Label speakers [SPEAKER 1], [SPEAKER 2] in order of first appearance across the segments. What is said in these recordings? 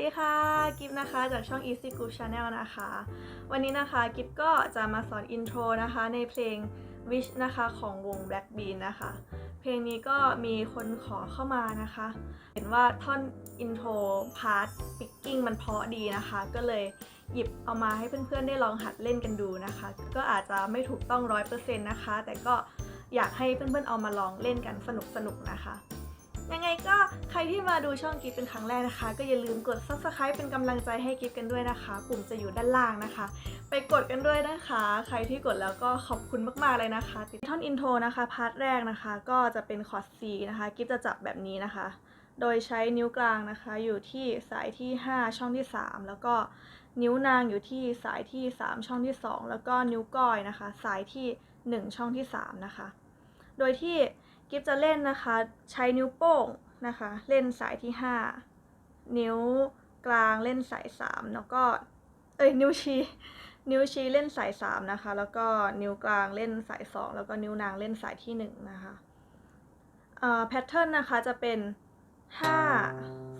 [SPEAKER 1] ดีค่ะ กิฟนะคะจากช่อง Easy Group Channel นะคะ วันนี้นะคะ กิฟก็จะมาสอนอินโทรนะคะ ในเพลง Wish นะคะของวง Blackbean นะคะ เพลงนี้ก็มีคนขอเข้ามานะคะ เห็นว่าท่อนอินโทรพาร์ทปิกกิ้งมันเพราะดีนะคะ ก็เลยหยิบเอามาให้เพื่อนๆ ได้ลองหัดเล่นกันดูนะคะ ก็อาจจะไม่ถูกต้องร้อยเปอร์เซ็นต์นะคะ แต่ก็อยากให้เพื่อนๆ เอามาลองเล่นกันสนุกๆนะคะ ยังไงก็ รที่มาดูช่องกิฟเป็นครั้งแรกนะคะ ก็อย่าลืมกด subscribe เป็นกำลังใจให้กิฟกันด้วยนะคะ ปุ่มจะอยู่ด้านล่างนะคะ ไปกดกันด้วยนะคะ ใครที่กดแล้วก็ขอบคุณมากๆเลยนะคะ ติดท่อนอินโทรนะคะ พาร์ทแรกนะคะ ก็จะเป็นคอร์ด C นะคะ กิฟจะจับแบบนี้นะคะ โดยใช้นิ้วกลางนะคะ อยู่ที่สายที่ 5 ช่องที่ 3 แล้วก็นิ้วนางอยู่ที่สายที่ 3 ช่องที่ 2 แล้วก็นิ้วก้อยนะคะ สายที่ 1 ช่องที่ 3 นะคะ โดยที่กิฟจะเล่นนะคะ ใช้นิ้วโป้ง นะคะ เล่นสายที่ 5 นิ้วกลางเล่นสาย 3 แล้วก็เอ้ยนิ้วชี้นิ้วชี้เล่นสาย 3 นะคะ แล้วก็นิ้วกลางเล่นสาย 2 แล้วก็นิ้วนางเล่นสายที่ 1 นะคะแพทเทิร์นนะคะจะเป็น 5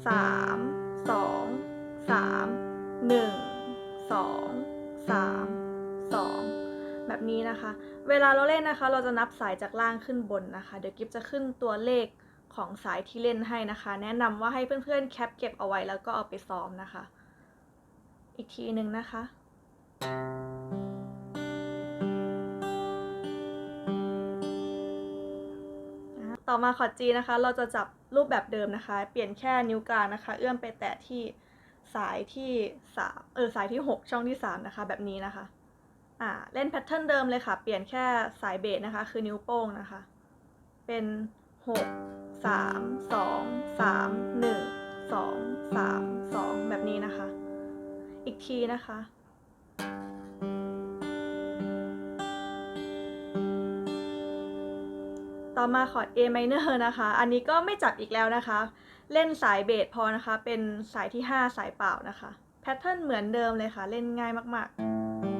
[SPEAKER 1] 3 2 3 1 2 3 2 แบบนี้นะคะ เวลาเราเล่นนะคะ เราจะนับสายจากล่างขึ้นบนนะคะ เดี๋ยวกิฟจะขึ้นตัวเลข ของสายที่เล่นให้นะคะ แนะนำว่าให้เพื่อนๆแคปเก็บเอาไว้แล้วก็เอาไปซ้อมนะคะ อีกทีหนึ่งนะคะ ต่อมาคอร์ด G นะคะ เราจะจับรูปแบบเดิมนะคะ เปลี่ยนแค่นิ้วกลางนะคะ เอื้อมไปแตะที่สายที่3เออสายที่ 6 ช่องที่3นะคะ แบบนี้นะคะอ่าเล่นแพทเทิร์นเดิมเลยค่ะ เปลี่ยนแค่สายเบสนะคะ คือนิ้วโป้งนะคะ เป็น 6 3 2 3 1 2 3 2แบบนี้นะคะ อีกทีนะคะ ต่อมาคอร์ด A minor นะคะ อันนี้ก็ไม่จับอีกแล้วนะคะ เล่นสายเบสพอนะคะ เป็นสายที่ 5 สายเปล่านะคะ แพทเทิร์นเหมือนเดิมเลยค่ะ เล่นง่ายมาก ๆ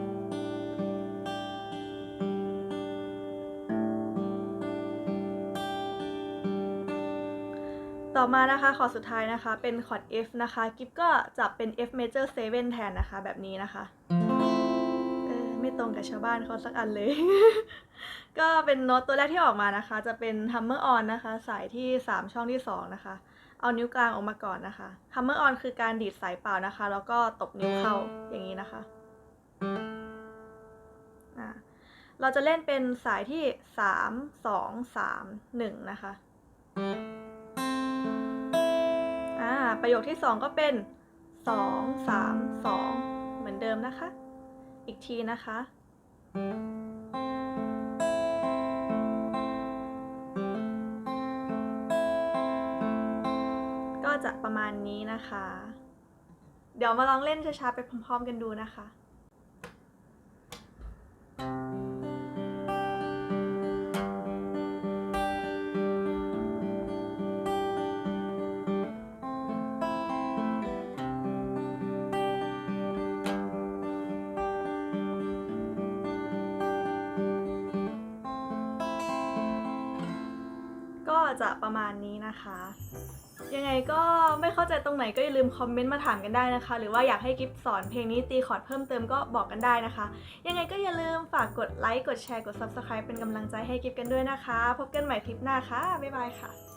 [SPEAKER 1] ต่อมานะคะคอร์ดสุดท้ายนะคะ เป็นคอร์ด F นะคะ กิฟก็จับเป็น F major 7 แทนนะคะ แบบนี้นะคะเออไม่ตรงกับชาวบ้านเขาสักอันเลย ก็เป็นโน้ตตัวแรกที่ออกมานะคะ จะเป็น hammer on นะคะ สายที่ 3 ช่องที่ 2 นะคะ เอานิ้วกลางออกมาก่อนนะคะ hammer on คือการดีดสายเปล่านะคะ แล้วก็ตบนิ้วเข้าอย่างนี้นะคะเราจะเล่นเป็นสายที่ 3 2 3 1 นะคะ อ่าประโยคที่ 2 ก็เป็น 2 3 2 เหมือนเดิมนะคะ อีกทีนะคะ ก็จะประมาณนี้นะคะ เดี๋ยวมาลองเล่นช้าๆไปพร้อมๆกันดูนะคะ จะประมาณนี้นะคะ ยังไงก็ไม่เข้าใจตรงไหนก็อย่าลืมคอมเมนต์มาถามกันได้นะคะ หรือว่าอยากให้กิฟสอนเพลงนี้ตีคอร์ดเพิ่มเติมก็บอกกันได้นะคะ ยังไงก็อย่าลืมฝากกดไลค์กดแชร์กด Subscribe เป็นกำลังใจให้กิฟกันด้วยนะคะ พบกันใหม่คลิปหน้าค่ะบ๊ายบายค่ะ